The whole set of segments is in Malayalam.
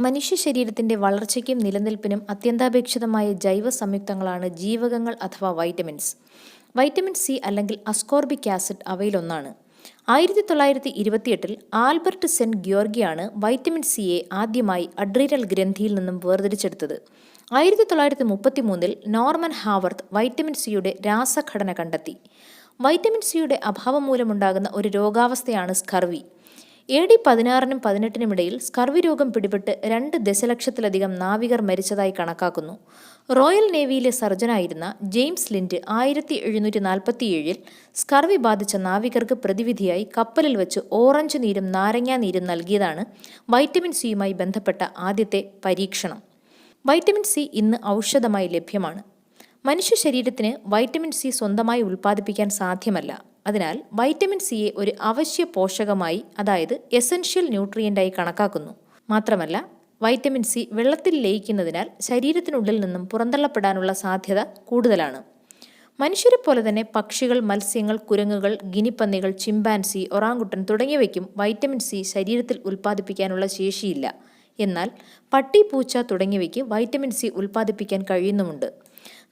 മനുഷ്യ ശരീരത്തിന്റെ വളർച്ചയ്ക്കും നിലനിൽപ്പിനും അത്യന്താപേക്ഷിതമായ ജൈവ സംയുക്തങ്ങളാണ് ജീവകങ്ങൾ അഥവാ വൈറ്റമിൻസ്. വൈറ്റമിൻ സി അല്ലെങ്കിൽ അസ്കോർബിക് ആസിഡ് അവയിലൊന്നാണ്. ആയിരത്തി തൊള്ളായിരത്തി ഇരുപത്തിയെട്ടിൽ ആൽബർട്ട് സെൻ ഗ്യോർഗിയാണ് വൈറ്റമിൻ സിയെ ആദ്യമായി അഡ്രീനൽ ഗ്രന്ഥിയിൽ നിന്നും വേർതിരിച്ചെടുത്തത്. ആയിരത്തി തൊള്ളായിരത്തി മുപ്പത്തി മൂന്നിൽ നോർമൻ ഹാവർത്ത് വൈറ്റമിൻ സിയുടെ രാസഘടന കണ്ടെത്തി. വൈറ്റമിൻ സിയുടെ അഭാവം മൂലമുണ്ടാകുന്ന ഒരു രോഗാവസ്ഥയാണ് സ്കർവി. എ ഡി പതിനാറിനും പതിനെട്ടിനും ഇടയിൽ സ്കർവി രോഗം പിടിപെട്ട് രണ്ട് ദശലക്ഷത്തിലധികം നാവികർ മരിച്ചതായി കണക്കാക്കുന്നു. റോയൽ നേവിയിലെ സർജനായിരുന്ന ജെയിംസ് ലിൻഡ് ആയിരത്തി എഴുന്നൂറ്റി നാൽപ്പത്തിയേഴിൽ സ്കർവി ബാധിച്ച നാവികർക്ക് പ്രതിവിധിയായി കപ്പലിൽ വെച്ച് ഓറഞ്ച് നീരും നാരങ്ങാ നീരും നൽകിയതാണ് വൈറ്റമിൻ സിയുമായി ബന്ധപ്പെട്ട ആദ്യത്തെ പരീക്ഷണം. വൈറ്റമിൻ സി ഇന്ന് ഔഷധമായി ലഭ്യമാണ്. മനുഷ്യ ശരീരത്തിന് വൈറ്റമിൻ സി സ്വന്തമായി ഉൽപ്പാദിപ്പിക്കാൻ സാധ്യമല്ല. അതിനാൽ വൈറ്റമിൻ സിയെ ഒരു അവശ്യ പോഷകമായി അതായത് എസൻഷ്യൽ ന്യൂട്രിയന്റായി കണക്കാക്കുന്നു. മാത്രമല്ല വൈറ്റമിൻ സി വെള്ളത്തിൽ ലയിക്കുന്നതിനാൽ ശരീരത്തിനുള്ളിൽ നിന്നും പുറന്തള്ളപ്പെടാനുള്ള സാധ്യത കൂടുതലാണ്. മനുഷ്യരെ പോലെ തന്നെ പക്ഷികൾ മത്സ്യങ്ങൾ കുരങ്ങുകൾ ഗിനിപ്പന്നികൾ ചിമ്പാൻസി ഒറാങ്കുട്ടൻ തുടങ്ങിയവയ്ക്കും വൈറ്റമിൻ സി ശരീരത്തിൽ ഉൽപ്പാദിപ്പിക്കാനുള്ള ശേഷിയില്ല. എന്നാൽ പട്ടി പൂച്ച തുടങ്ങിയവയ്ക്ക് വൈറ്റമിൻ സി ഉൽപ്പാദിപ്പിക്കാൻ കഴിയുന്നുമുണ്ട്.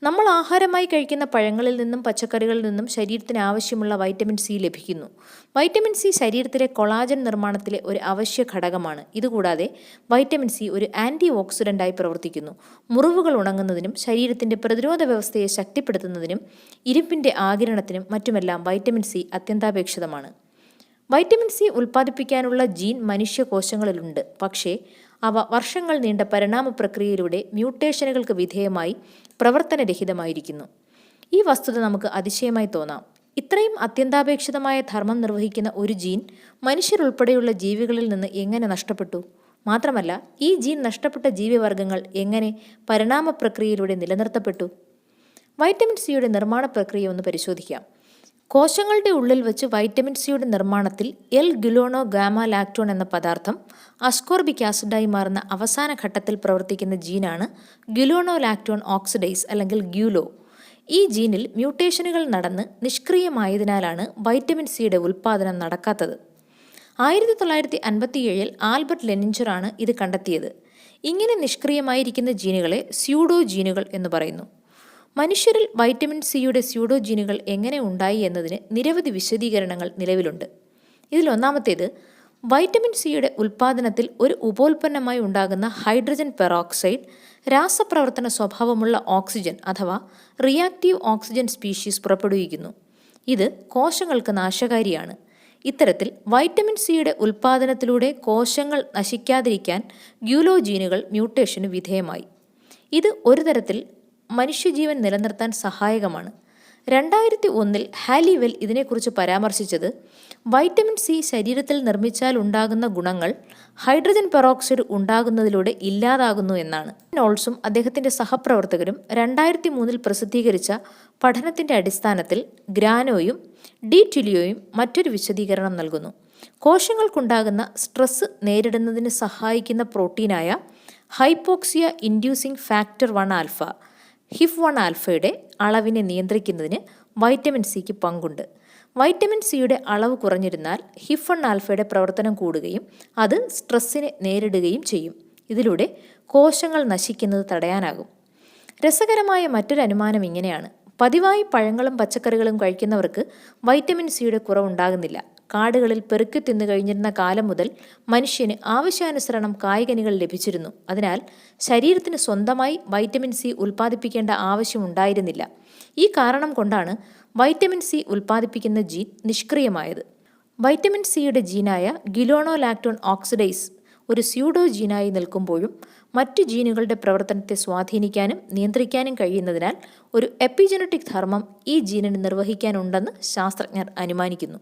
നമ്മൾ ആഹാരമായി കഴിക്കുന്ന പഴങ്ങളിൽ നിന്നും പച്ചക്കറികളിൽ നിന്നും ശരീരത്തിന് ആവശ്യമുള്ള വൈറ്റമിൻ സി ലഭിക്കുന്നു. വൈറ്റമിൻ സി ശരീരത്തിലെ കൊളാജൻ നിർമ്മാണത്തിലെ ഒരു അവശ്യ ഘടകമാണ്. ഇതുകൂടാതെ വൈറ്റമിൻ സി ഒരു ആന്റി ഓക്സിഡന്റായി പ്രവർത്തിക്കുന്നു. മുറിവുകൾ ഉണങ്ങുന്നതിനും ശരീരത്തിന്റെ പ്രതിരോധ വ്യവസ്ഥയെ ശക്തിപ്പെടുത്തുന്നതിനും ഇരുമ്പിന്റെ ആകിരണത്തിനും മറ്റുമെല്ലാം വൈറ്റമിൻ സി അത്യന്താപേക്ഷിതമാണ്. വൈറ്റമിൻ സി ഉൽപ്പാദിപ്പിക്കാനുള്ള ജീൻ മനുഷ്യകോശങ്ങളിലുണ്ട് പക്ഷേ അവ വർഷങ്ങൾ നീണ്ട പരിണാമ പ്രക്രിയയിലൂടെ മ്യൂട്ടേഷനുകൾക്ക് വിധേയമായി പ്രവർത്തനരഹിതമായിരിക്കുന്നു. ഈ വസ്തുത നമുക്ക് അതിശയമായി തോന്നാം. ഇത്രയും അത്യന്താപേക്ഷിതമായ ധർമ്മം നിർവഹിക്കുന്ന ഒരു ജീൻ മനുഷ്യരുൾപ്പെടെയുള്ള ജീവികളിൽ നിന്ന് എങ്ങനെ നഷ്ടപ്പെട്ടു? മാത്രമല്ല ഈ ജീൻ നഷ്ടപ്പെട്ട ജീവിവർഗങ്ങൾ എങ്ങനെ പരിണാമ പ്രക്രിയയിലൂടെ നിലനിർത്തപ്പെട്ടു? വൈറ്റമിൻ സിയുടെ നിർമ്മാണ പ്രക്രിയ ഒന്ന് പരിശോധിക്കാം. കോശങ്ങളുടെ ഉള്ളിൽ വെച്ച് വൈറ്റമിൻ സിയുടെ നിർമ്മാണത്തിൽ എൽ ഗുലോണോ ഗാമ ലാക്ടോൺ എന്ന പദാർത്ഥം അസ്കോർബിക് ആസിഡായി മാറുന്ന അവസാന ഘട്ടത്തിൽ പ്രവർത്തിക്കുന്ന ജീനാണ് ഗുലോണോ ലാക്ടോൺ ഓക്സിഡൈസ് അല്ലെങ്കിൽ ഗ്യൂലോ. ഈ ജീനിൽ മ്യൂട്ടേഷനുകൾ നടന്ന് നിഷ്ക്രിയമായതിനാലാണ് വൈറ്റമിൻ സിയുടെ ഉൽപ്പാദനം നടക്കാത്തത്. ആയിരത്തി തൊള്ളായിരത്തി അൻപത്തിയേഴിൽ ആൽബർട്ട് ലെനിഞ്ചറാണ് ഇത് കണ്ടെത്തിയത്. ഇങ്ങനെ നിഷ്ക്രിയമായിരിക്കുന്ന ജീനുകളെ സ്യൂഡോ ജീനുകൾ എന്ന് പറയുന്നു. മനുഷ്യരിൽ വൈറ്റമിൻ സിയുടെ സ്യൂഡോജീനുകൾ എങ്ങനെ ഉണ്ടായി എന്നതിന് നിരവധി വിശദീകരണങ്ങൾ നിലവിലുണ്ട്. ഇതിലൊന്നാമത്തേത് വൈറ്റമിൻ സിയുടെ ഉൽപ്പാദനത്തിൽ ഒരു ഉപോൽപ്പന്നമായി ഉണ്ടാകുന്ന ഹൈഡ്രജൻ പെറോക്സൈഡ് രാസപ്രവർത്തന സ്വഭാവമുള്ള ഓക്സിജൻ അഥവാ റിയാക്റ്റീവ് ഓക്സിജൻ സ്പീഷീസ് പുറപ്പെടുവിക്കുന്നു. ഇത് കോശങ്ങൾക്ക് നാശകാരിയാണ്. ഇത്തരത്തിൽ വൈറ്റമിൻ സിയുടെ ഉൽപ്പാദനത്തിലൂടെ കോശങ്ങൾ നശിക്കാതിരിക്കാൻ ഗ്യൂലോജീനുകൾ മ്യൂട്ടേഷന് വിധേയമായി. ഇത് ഒരു തരത്തിൽ മനുഷ്യജീവൻ നിലനിർത്താൻ സഹായകമാണ്. രണ്ടായിരത്തി ഒന്നിൽ ഹാലിവെൽ ഇതിനെക്കുറിച്ച് പരാമർശിച്ചത് വൈറ്റമിൻ സി ശരീരത്തിൽ നിർമ്മിച്ചാൽ ഉണ്ടാകുന്ന ഗുണങ്ങൾ ഹൈഡ്രജൻ പെറോക്സൈഡ് ഉണ്ടാകുന്നതിലൂടെ ഇല്ലാതാകുന്നു എന്നാണ്. നോൾസും അദ്ദേഹത്തിന്റെ സഹപ്രവർത്തകരും രണ്ടായിരത്തി മൂന്നിൽ പ്രസിദ്ധീകരിച്ച പഠനത്തിന്റെ അടിസ്ഥാനത്തിൽ ഗ്രാനോയും ഡി ടിലിയോയും മറ്റൊരു വിശദീകരണം നൽകുന്നു. കോശങ്ങൾക്കുണ്ടാകുന്ന സ്ട്രെസ് നേരിടുന്നതിന് സഹായിക്കുന്ന പ്രോട്ടീനായ hypoxia inducing factor one alpha HIF one ആൽഫയുടെ അളവിനെ നിയന്ത്രിക്കുന്നതിന് വൈറ്റമിൻ സിക്ക് പങ്കുണ്ട്. വൈറ്റമിൻ സിയുടെ അളവ് കുറഞ്ഞിരുന്നാൽ ഹിഫ് വൺ ആൽഫയുടെ പ്രവർത്തനം കൂടുകയും അത് സ്ട്രെസ്സിനെ നേരിടുകയും ചെയ്യും. ഇതിലൂടെ കോശങ്ങൾ നശിക്കുന്നത് തടയാനാകും. രസകരമായ മറ്റൊരു അനുമാനം ഇങ്ങനെയാണ്. പതിവായി പഴങ്ങളും പച്ചക്കറികളും കഴിക്കുന്നവർക്ക് വൈറ്റമിൻ സിയുടെ കുറവുണ്ടാകുന്നില്ല. കാടുകളിൽ പെറുക്കി തിന്നു കഴിഞ്ഞിരുന്ന കാലം മുതൽ മനുഷ്യന് ആവശ്യാനുസരണം കായ്കനികൾ ലഭിച്ചിരുന്നു. അതിനാൽ ശരീരത്തിന് സ്വന്തമായി വൈറ്റമിൻ സി ഉൽപ്പാദിപ്പിക്കേണ്ട ആവശ്യമുണ്ടായിരുന്നില്ല. ഈ കാരണം കൊണ്ടാണ് വൈറ്റമിൻ സി ഉൽപ്പാദിപ്പിക്കുന്ന ജീൻ നിഷ്ക്രിയമായത്. വൈറ്റമിൻ സിയുടെ ജീനായ ഗിലോണോ ലാക്ടോൺ ഓക്സിഡൈസ് ഒരു സ്യൂഡോ ജീനായി നിൽക്കുമ്പോഴും മറ്റ് ജീനുകളുടെ പ്രവർത്തനത്തെ സ്വാധീനിക്കാനും നിയന്ത്രിക്കാനും കഴിയുന്നതിനാൽ ഒരു എപ്പിജനറ്റിക് ധർമ്മം ഈ ജീനിന് നിർവഹിക്കാനുണ്ടെന്ന് ശാസ്ത്രജ്ഞർ അനുമാനിക്കുന്നു.